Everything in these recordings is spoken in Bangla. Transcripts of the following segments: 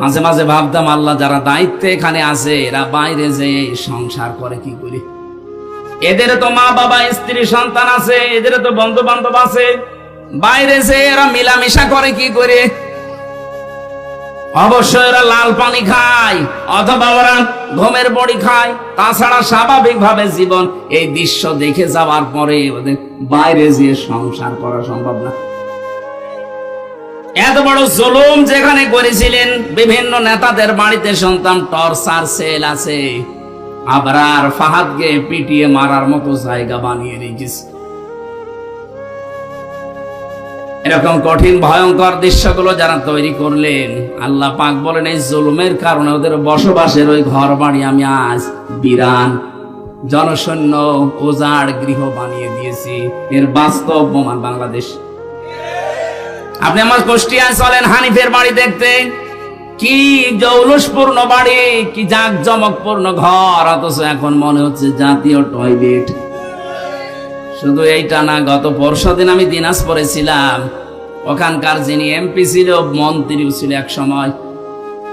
মাঝে মাঝে ভাবতাম, আল্লাহ যারা দায়িত্বে এখানে আছে, এরা বাইরে যে সংসার করে কি করে? এদের তো মা বাবা, স্ত্রী, সন্তান আছে, এদের তো বন্ধু বান্ধব আছে। বাইরে যে এরা মিলামিশা করে কি করে? অবশ্যই ওরা লাল পানি খায়, অথবা ওরা ঘুমের বড়ি খায়। তাছাড়া স্বাভাবিক ভাবে জীবন এই দৃশ্য দেখে যাওয়ার পরে ওদের বাইরে যেয়ে সংসার করা সম্ভব না। এত বড় জুলুম যেখানে করেছিলেন বিভিন্ন নেতাদের বাড়িতে শুনতাম টর্চার সেল আছে। আবরার ফাহাদকে পিটিয়ে মারার মতো জায়গা বানিয়ে রেখেছে। এরকম কঠিন, ভয়ঙ্কর দৃশ্যগুলো যারা তৈরি করলেন, আল্লাহ পাক বলেন, এই জুলুমের কারণে ওদের বসবাসের ওই ঘর বাড়ি আমি আজ বিরান, জনশূন্য, উজাড় গৃহ বানিয়ে দিয়েছি। এর বাস্তব প্রমাণ বাংলাদেশ। আপনি আমার কুষ্টিয়ায় চলেন হানিফের বাড়ি দেখতে। কি জৌলুসপূর্ণ বাড়ি, কি জাক জমকপূর্ণ ঘর, অথচ এখন মনে হচ্ছে জাতীয় টয়লেট শুধু এইটা না, গত পরশু দিন আমি দিনাজপুরে ছিলাম। ওখানকার যিনি এমপি ছিল, মন্ত্রীও ছিল এক সময়।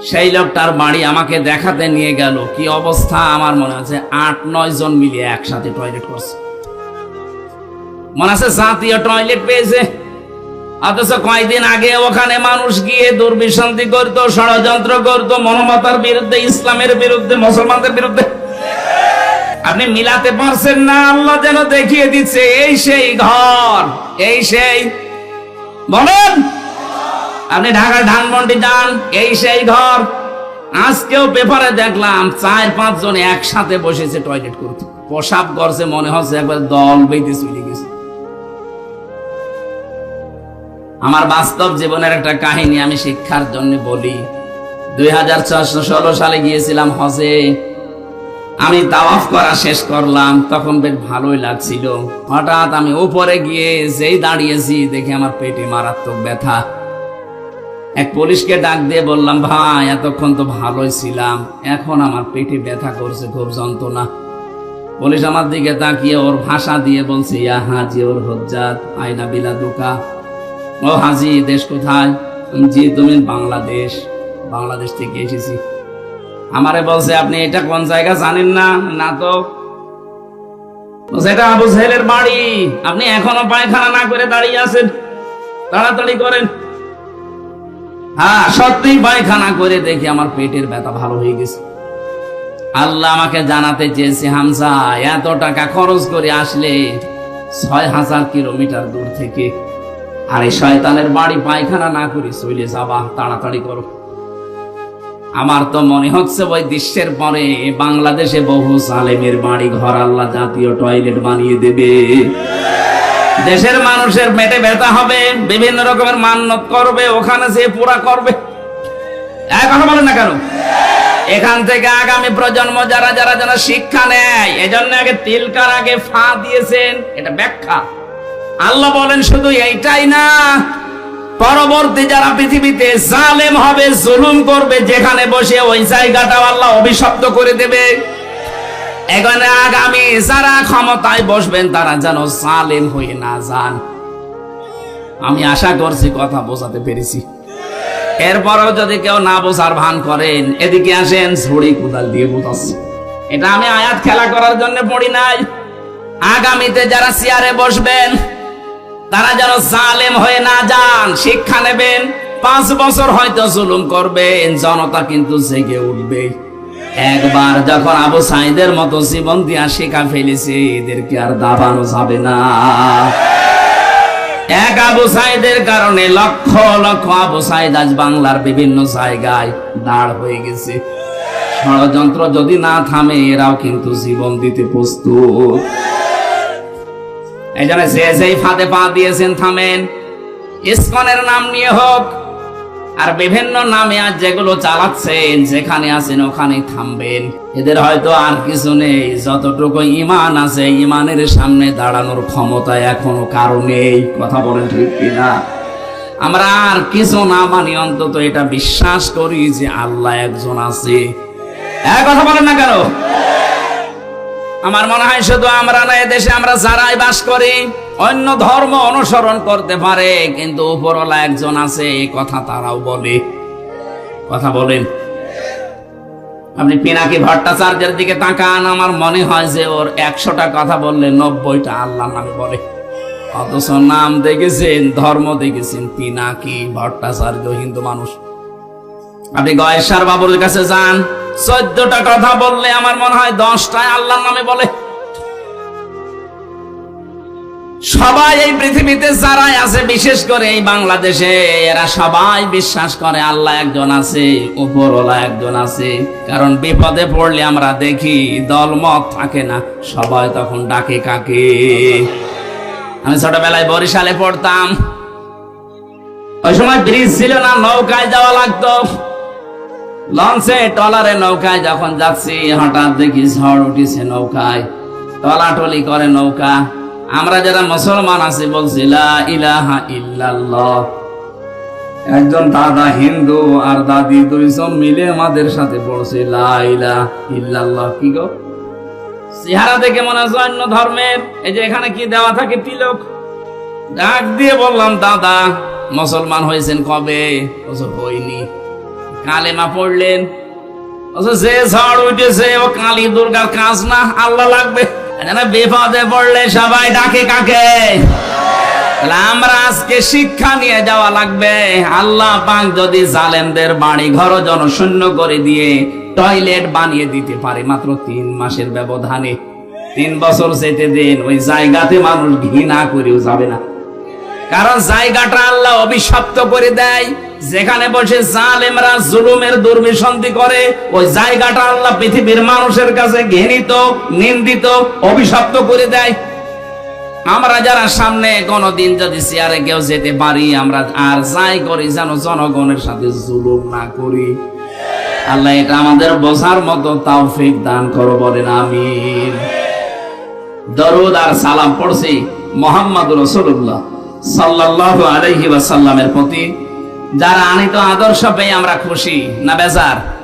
সেই লোকটার বাড়ি আমাকে দেখাতে নিয়ে গেল। কি অবস্থা? আমার মনে হচ্ছে আট, নয় জন মিলিয়ে একসাথে টয়লেট করছে। মনে আছে জাতীয় টয়লেট পেয়েছে। অথচ কয়েকদিন আগে ওখানে মানুষ গিয়ে দুর্বিসন্ধি করতো, ষড়যন্ত্র করতো, মনোমতার বিরুদ্ধে, ইসলামের বিরুদ্ধে, মুসলমানদের বিরুদ্ধে। আপনি মিলাতে পারছেন না, আল্লাহ যেন দেখিয়ে দিচ্ছে, এই সেই ঘর, এই সেই, বলেন। আপনি ঢাকার ধানমন্ডি যান, এই সেই ঘর। আজকেও পেপারে দেখলাম, চার পাঁচ জন একসাথে বসেছে টয়লেট করতে। প্রসাব করছে মনে হচ্ছে একবার দল বেঁধে চলে গেছে। আমার বাস্তব জীবনের একটা কাহিনী আমি শিক্ষার জন্য বলি। দুই হাজার ষোলো সালে গিয়েছিলাম হজে। আমি তাওয়াফ করা শেষ করলাম, তখন বেশ ভালোই লাগছিল। হঠাৎ আমি উপরে গিয়ে যেই দাঁড়িয়েছি, দেখে আমার পেটে মারাত্মক ব্যথা। এক পুলিশকে ডাক দিয়ে বললাম, ভাই, এতক্ষণ তো ভালোই ছিলাম, এখন আমার পেটে ব্যথা করছে, খুব যন্ত্রণা। পুলিশ আমার দিকে তাকিয়ে ওর ভাষা দিয়ে বলছে, ইয়া হাজি ওর হজ্জাত আয়না বিলা দুকা। ও হাজি, দেশ কোথায়? জি তুমি বাংলাদেশ। বাংলাদেশ থেকে এসেছি। আমারে বলছে, আপনি এটা কোন জায়গা জানেন না? না তো। এটা আবু সাহেলের বাড়ি। আপনি এখনও পায়খানা না করে দাঁড়িয়ে আছেন। তাড়াতাড়ি করেন। হ্যাঁ সত্যি পায়খানা করে দেখি আমার পেটের ব্যথা ভালো হয়ে গেছে। আল্লাহ আমাকে জানাতে চেয়েছে হামসা এত টাকা খরচ করে আসলে ছয় হাজার কিলোমিটার দূর থেকে আর এই শয়তানের বাড়ি পায়খানা না করে চলে যাবা, তাড়াতাড়ি করো। আমার তো মনে হচ্ছে ওই দৃশ্যের পরে বাংলাদেশে বহু সালেমের বাড়ি ঘর আল্লাহ জাতীয় টয়লেট বানিয়ে দেবে। দেশের মানুষের মেটে ব্যথা হবে, বিভিন্ন রকমের মান্যত করবে, ওখানে সে পুরা করবে। এক কথা বলেন না কেন? এখান থেকে আগামী প্রজন্ম যারা যারা যেন শিক্ষা নেয়, এজন্য আগে তিলকার আগে ফা দিয়েছেন, এটা ব্যাখ্যা। আল্লাহ বলেন, শুধু এইটাই না, পরবর্তী যারা পৃথিবীতে জালেম হবে, জুলুম করবে, যেখানে বসে ওই জায়গাটা আল্লাহ অভিশপ্ত করে দেবে। এখানে আগামী যারা ক্ষমতায় বসবেন, তারা যেন জালেম হয়ে না যান। আমি আশা করছি কথা বোঝাতে পেরেছি। এরপরেও যদি কেউ না বোঝার ভান করেন, এদিকে আসেন, ঝুড়ি কোদাল দিয়ে বোঝাচ্ছি। এটা আমি আয়াত খেলা করার জন্য পড়ি নাই। আগামীতে যারা চেয়ারে বসবেন তারা যেন জালেম হয়ে না যান, শিক্ষা নেবেন। পাঁচ বছর হয়তো জুলুম করবেন, জনতা কিন্তু জেগে উঠবে। একবার যখন আবু সাইদের মতো জীবন দিয়া শিখা ফেলেছে, এদেরকে আর দাবানো যাবে না। এক আবু সাইদের কারণে লক্ষ লক্ষ আবু সাইদ আজ বাংলার বিভিন্ন জায়গায় দাঁড় হয়ে গেছে। ষড়যন্ত্র যদি না থামে, এরাও কিন্তু জীবন দিতে প্রস্তুত। এই যে যেই ফাঁদে পা দিয়েছেন, থামেন। ইসকনের নাম নিয়ে হোক, আর বিভিন্ন নামে আজ যেগুলো চালাচ্ছেন, যেখানে আছেন ওখানেই থামবেন। এদের হয়তো আর কিছু নেই, যতটুকু ইমান আছে ইমানের সামনে দাঁড়ানোর ক্ষমতা এখনও কারও নেই। কথা বলেন ঠিক কিনা? আমরা আর কিছু না মানি, অন্তত এটা বিশ্বাস করি যে আল্লাহ একজন আছে। এক কথা বলেন না কেন? আমার মনে হয় শুধু আমরা না দেশে আমরা যারাই বাস করি, অন্য ধর্ম অনুসরণ করতে পারে, কিন্তু উপরওয়ালা একজন আছে এই কথা তারাও বলে। কথা বলেন। আপনি পিনাকি ভট্টাচার্যের দিকে তাকান, আমার মনে হয় যে ওর একশোটা কথা বললে নব্বইটা আল্লাহ নামে বলে। অথচ নাম দেখেছেন, ধর্ম দেখেছেন, পিনাকি ভট্টাচার্য হিন্দু মানুষ। আপনি গয়েশ্বর বাবুর কাছে যান। চোদ্দটা কথা বললে আমার মনে হয় দশটায় আল্লাহর নামে বলে। সবাই এই পৃথিবীতে যারাই আছে, বিশেষ করে এই বাংলাদেশে, এরা সবাই বিশ্বাস করে আল্লাহ একজন আছে, উপরওয়ালা একজন আছে। কারণ বিপদে পড়লে আমরা দেখি দলমত থাকে না, সবাই তখন ডাকে কাকে। আমি ছোটবেলায় বরিশালে পড়তাম। ওই সময় ব্রিজ ছিল না, নৌকায় যাওয়া লাগতো। লঞ্চে টলারে নৌকায় যখন যাচ্ছি, হঠাৎ দেখি ঝড় উঠিছে নৌকায়। টলাটলি করে নৌকা। আমরা যারা মুসলমান আছি, বলছি ইলাহা ইল্লাল্লাহ। একজন দাদা হিন্দু আর দাদি দুইজন মিলে আমাদের সাথে পড়ছে লা ইল্লাল্লাহ। কি গো? চেহারা দেখে মনে হয় অন্য ধর্মের। এই যে এখানে কি দেওয়া থাকে, তিলক? ডাক দিয়ে বললাম, দাদা, মুসলমান হয়েছেন কবে? বলছে হইনি কালেমা পড়লেন। যে ঝড় উঠেছে, ও কালী দুর্গার কাজ না, আল্লাহ লাগবে। বিপদে পড়লে সবাই ডাকে কাকে? আজকে শিক্ষা নিয়ে যাওয়া লাগবে। আল্লাহ পাক যদি জালেমদের বাড়ি ঘর জনশূন্য করে দিয়ে টয়লেট বানিয়ে দিতে পারে, মাত্র তিন মাসের ব্যবধানে। তিন বছর যেতে দিন, ওই জায়গাতে মানুষ ঘৃণা করেও যাবে না। কারণ জায়গাটা আল্লাহ অভিশপ্ত করে দেয়। যেখানে বসে জালেমরা জুলুমের দুর্বিসন্ধি করে, ওই জায়গাটা আল্লাহ পৃথিবীর মানুষের কাছে ঘৃণিত, নিন্দিত, অভিশপ্ত করে দেয়। আমরা যারা সামনে কোনদিন যদি চেয়ারে কেউ যেতে পারি, আমরা আর যাই করি যেন জনগণের সাথে জুলুম না করি। আল্লাহ, এটা আমাদের বোঝার মতো তাওফিক দান করো, বলেন আমিন। দরুদ আর সালাম পড়ছি মোহাম্মদ রসুল্লাহ সাল্লাল্লাহু আলাইহি ওয়াসাল্লামের প্রতি। যারা আনিত আদর্শ পেয়ে আমরা খুশি না বেজার?